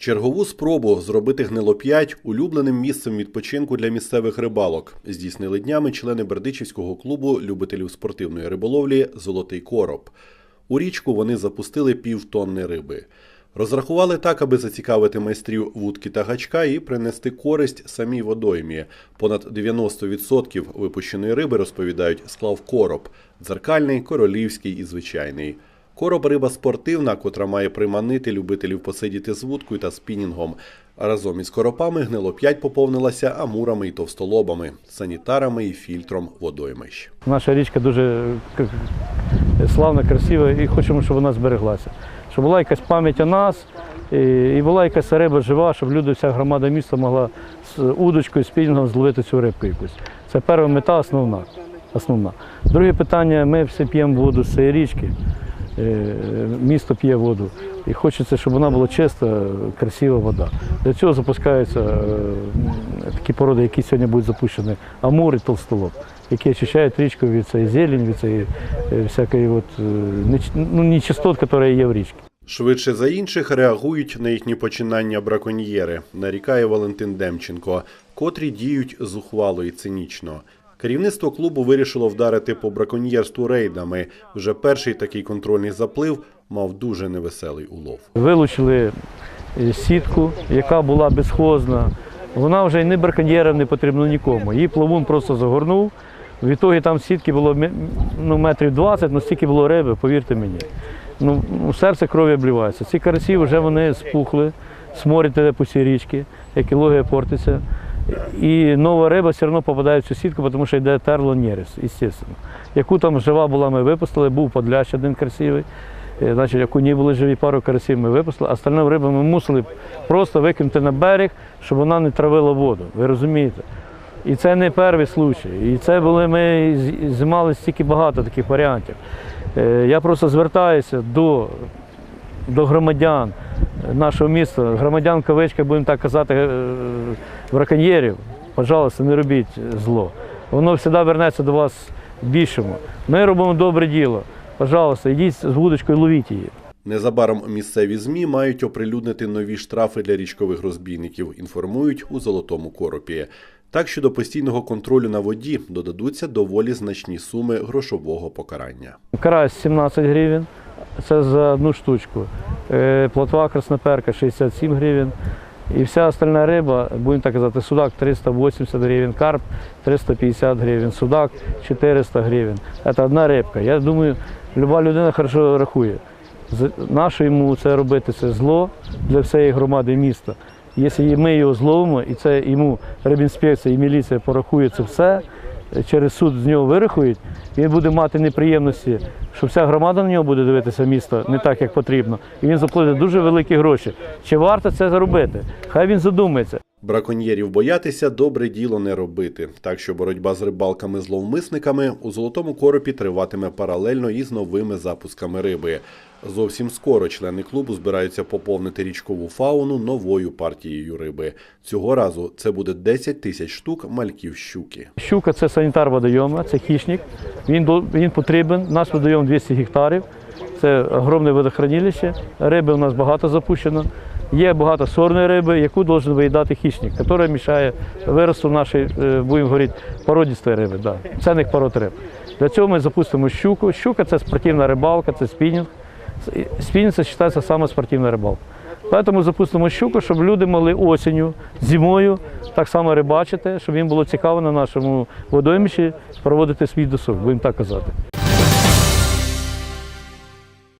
Чергову спробу зробити гнилоп'ять улюбленим місцем відпочинку для місцевих рибалок здійснили днями члени Бердичівського клубу любителів спортивної риболовлі Золотий короб. У річку вони запустили півтонни риби. Розрахували так, аби зацікавити майстрів вудки та гачка і принести користь самій водоймі. Понад 90% випущеної риби, розповідають, склав короб дзеркальний, королівський і звичайний. Короб риба спортивна, котра має приманити любителів посидіти з вудкою та спінінгом. Разом із коропами гнилоп'ять поповнилася амурами і товстолобами, санітарами і фільтром водоймищ. Наша річка дуже славна, красива і хочемо, щоб вона збереглася. Щоб була якась пам'ять о нас і, була якась риба жива, щоб люди, вся громада міста могла з удочкою, спільно зловити цю рибку якусь. Це перша мета основна. основна. Друге питання, ми всі п'ємо воду з цієї річки. Е, Місто п'є воду. І хочеться, щоб вона була чиста, красива вода. Для цього запускаються е, такі породи, які сьогодні будуть запущені, амур і толстолоб, які очищають річку від цієї зелені, від цієї е, всякої от, ну, нечистот, які є в річці. Швидше за інших реагують на їхні починання браконьєри, нарікає Валентин Демченко, котрі діють зухвало і цинічно. Керівництво клубу вирішило вдарити по браконьєрству рейдами. Вже перший такий контрольний заплив мав дуже невеселий улов. Вилучили е, сітку, яка була безхозна. Вона вже не браконьєрам не потрібна нікому. Її плавун просто загорнув. Відтоді там сітки було ну, метрів 20, але стільки було риби, повірте мені. Ну, ну, серце крові обливається. Ці карасі вже вони спухли, сморять по цій річці, екологія портиться. І нова риба все одно попадає в цю сітку, тому що йде терло нерес, звісно. Яку там жива була, ми випустили, був подлящ один красивий. Е, Значить, окуні були живі, пару карасів ми випустили, а остальну рибу ми мусили просто викинути на берег, щоб вона не травила воду. Ви розумієте? І це не перший случай. І це були ми з- знімали стільки багато таких варіантів. Е, Я просто звертаюся до, до громадян нашого міста, громадян кавичка, будемо так казати, е, браконьєрів. Пожалуйста, не робіть зло. Воно завжди вернеться до вас більшому. Ми робимо добре діло. Пожалуйста, йдіть з вудочкою, ловіть її. Незабаром місцеві змі мають оприлюднити нові штрафи для річкових розбійників. Інформують у золотому коропі. Так що до постійного контролю на воді додадуться доволі значні суми грошового покарання. Карась 17 гривень, це за одну штучку. Е, Плотва красноперка 67 гривень. І вся остальна риба, будемо так казати, судак 380 гривень, карп 350 гривень, судак 400 гривень. Це одна рибка. Я думаю, люба людина хорошо рахує. Нащо йому це робити? Це зло для всієї громади міста. Якщо ми його зловимо, і це йому рибінспекція і міліція порахує це все, через суд з нього вирахують, він буде мати неприємності, що вся громада на нього буде дивитися місто не так, як потрібно. І він заплатить дуже великі гроші. Чи варто це зробити? Хай він задумається. Браконьєрів боятися добре діло не робити. Так що боротьба з рибалками-зловмисниками у золотому коропі триватиме паралельно із новими запусками риби. Зовсім скоро члени клубу збираються поповнити річкову фауну новою партією риби. Цього разу це буде 10 тисяч штук мальків щуки. Щука це санітар водойома, це хищник. Він, він потрібен. Наш водойом 200 гектарів. Це огромне водохранилище. Риби у нас багато запущено. Є багато сорної риби, яку должен виїдати хищник, яка мішає виросту нашої, е, будемо говорити, породістої риби, да, цінних пород риб. Для цього ми запустимо щуку. Щука це спортивна рибалка, це спінінг. Спінінг це вважається саме спортивна рибалка. Тому запустимо щуку, щоб люди могли осінню, зимою так само рибачити, щоб їм було цікаво на нашому водоймищі проводити свій досуг, будемо так казати.